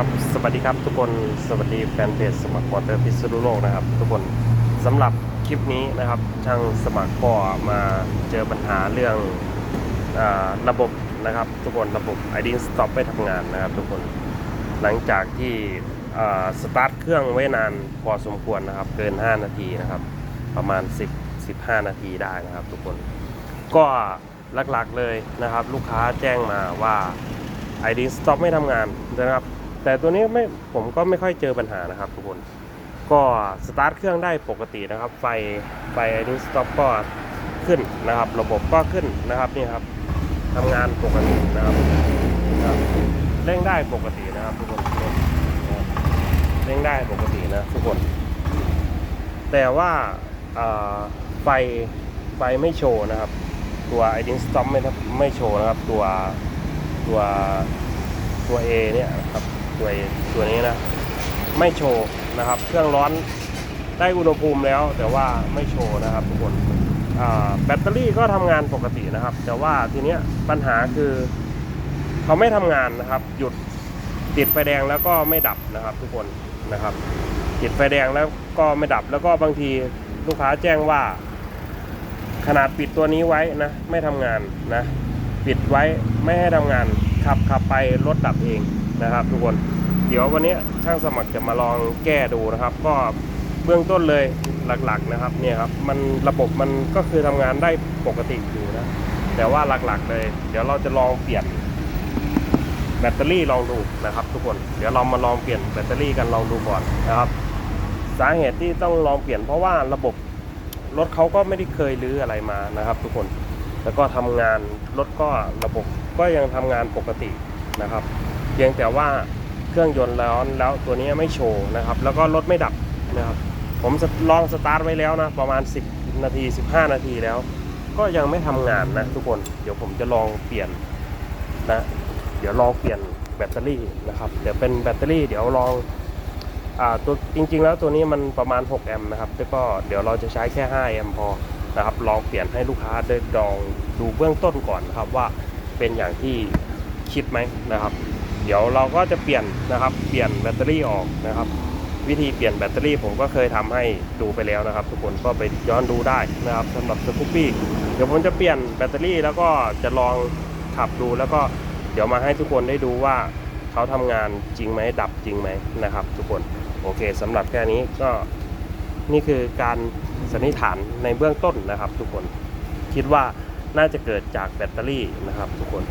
ครับสวัสดีครับทุกคนสวัสดีแฟนเพจสมัครมอเตอร์พิษณุโลกนะครับ ทุกคนสำหรับคลิปนี้นะครับช่างสมัครก็มาเจอปัญหาเรื่องอระบบนะครับ ทุกคนระบบ ID Stop ไม่ทำงานนะครับ ทุกคนหลังจากที่สตาร์ทเครื่องไว้นานพอสมควรนะครับ เกิน 5 นาทีนะครับ ประมาณ 10 15 นาทีได้นะครับ ทุกคนก็หลักๆเลยนะครับ ลูกค้าแจ้งมาว่า ID Stop ไม่ทำงานนะครับ แต่ตัวนี้ไม่ผมก็ไม่ค่อยเจอปัญหานะครับทุกคน ก็สตาร์ทเครื่องได้ปกตินะครับ ไฟไฟ ID Stop ก็ขึ้นนะครับ ระบบก็ขึ้นนะครับนี่ครับทำงานปกตินะครับนะครับเร่งได้ปกตินะครับทุกคนเร่งได้ปกตินะทุกคน แต่ว่าเอ่อไฟไฟไม่โชว์นะครับ ตัว ID Stop ไม่ทำไม่โชว์นะครับ ตัวตัวตัว A เนี่ยนะครับ ตัว A ตัวนี้นะ ไม่โชว์นะครับ เครื่องร้อนได้อุณหภูมิแล้ว แต่ว่าไม่โชว์นะครับทุกคนแบตเตอรี่ก็ทำงานปกตินะครับ แต่ว่าทีเนี้ยปัญหาคือเขาไม่ทำงานนะครับ หยุดติดไฟแดงแล้วก็ไม่ดับนะครับ ทุกคนนะครับ ติดไฟแดงแล้วก็ไม่ดับแล้วก็บางทีลูกค้าแจ้งว่า ขนาดปิดตัวนี้ไว้นะ ไม่ทำงานนะ ปิดไว้ไม่ให้ทำงานขับขับไปรถดับเอง นะครับ ทุกคนเดี๋ยววันนี้ช่างสมัครจะมาลองแก้ดูนะครับ ก็เบื้องต้นเลยหลักๆนะครับเนี่ยครับมันระบบมันก็คือทำงานได้ปกติอยู่นะแต่ว่าหลักๆเลย เดี๋ยวเราจะลองเปลี่ยนแบตเตอรี่ลองดูนะครับ ทุกคนเดี๋ยวเรามาลองเปลี่ยนแบตเตอรี่กันลองดูก่อนนะครับ สาเหตุที่ต้องลองเปลี่ยนเพราะว่าระบบรถเขาก็ไม่ได้เคยรื้ออะไรมานะครับ ทุกคนแล้วก็ทำงานรถก็ระบบก็ยังทำงานปกตินะครับ พียงแต่ว่าเครื่องยนต์ร้อนแล้วตัวนี้ไม่โชว์นะครับ แล้วก็รถไม่ดับนะครับ ผมลองสตาร์ทไว้แล้วนะ ประมาณ 10 นาที 15 นาทีแล้ว ก็ยังไม่ทำงานนะทุกคนเดี๋ยวผมจะลองเปลี่ยนนะ เดี๋ยวลองเปลี่ยนแบตเตอรี่นะครับเดี๋ยวเป็นแบตเตอรี่เดี๋ยวลองอ่าตัวจริง ๆ แล้วตัวนี้มันประมาณ 6 แอมป์นะครับแล้วก็เดี๋ยวเราจะใช้แค่ 5 แอมป์พอนะครับลองเปลี่ยนให้ลูกค้าได้ลองดูเบื้องต้นก่อนนะครับว่าเป็นอย่างที่คิดไหมนะครับ เดี๋ยวเราก็จะเปลี่ยนนะครับ เปลี่ยนแบตเตอรี่ออกนะครับ วิธีเปลี่ยนแบตเตอรี่ผมก็เคยทำให้ดูไปแล้วนะครับ ทุกคนก็ไปย้อนดูได้นะครับสำหรับสกูปปี้เดี๋ยวผมจะเปลี่ยนแบตเตอรี่แล้วก็จะลองขับดูแล้วก็เดี๋ยวมาให้ทุกคนได้ดูว่าเขาทำงานจริงไหมดับจริงไหมนะครับ ทุกคนโอเคสำหรับแค่นี้ก็นี่คือการสันนิษฐานในเบื้องต้นนะครับ ทุกคนคิดว่าน่าจะเกิดจากแบตเตอรี่นะครับ ทุกคน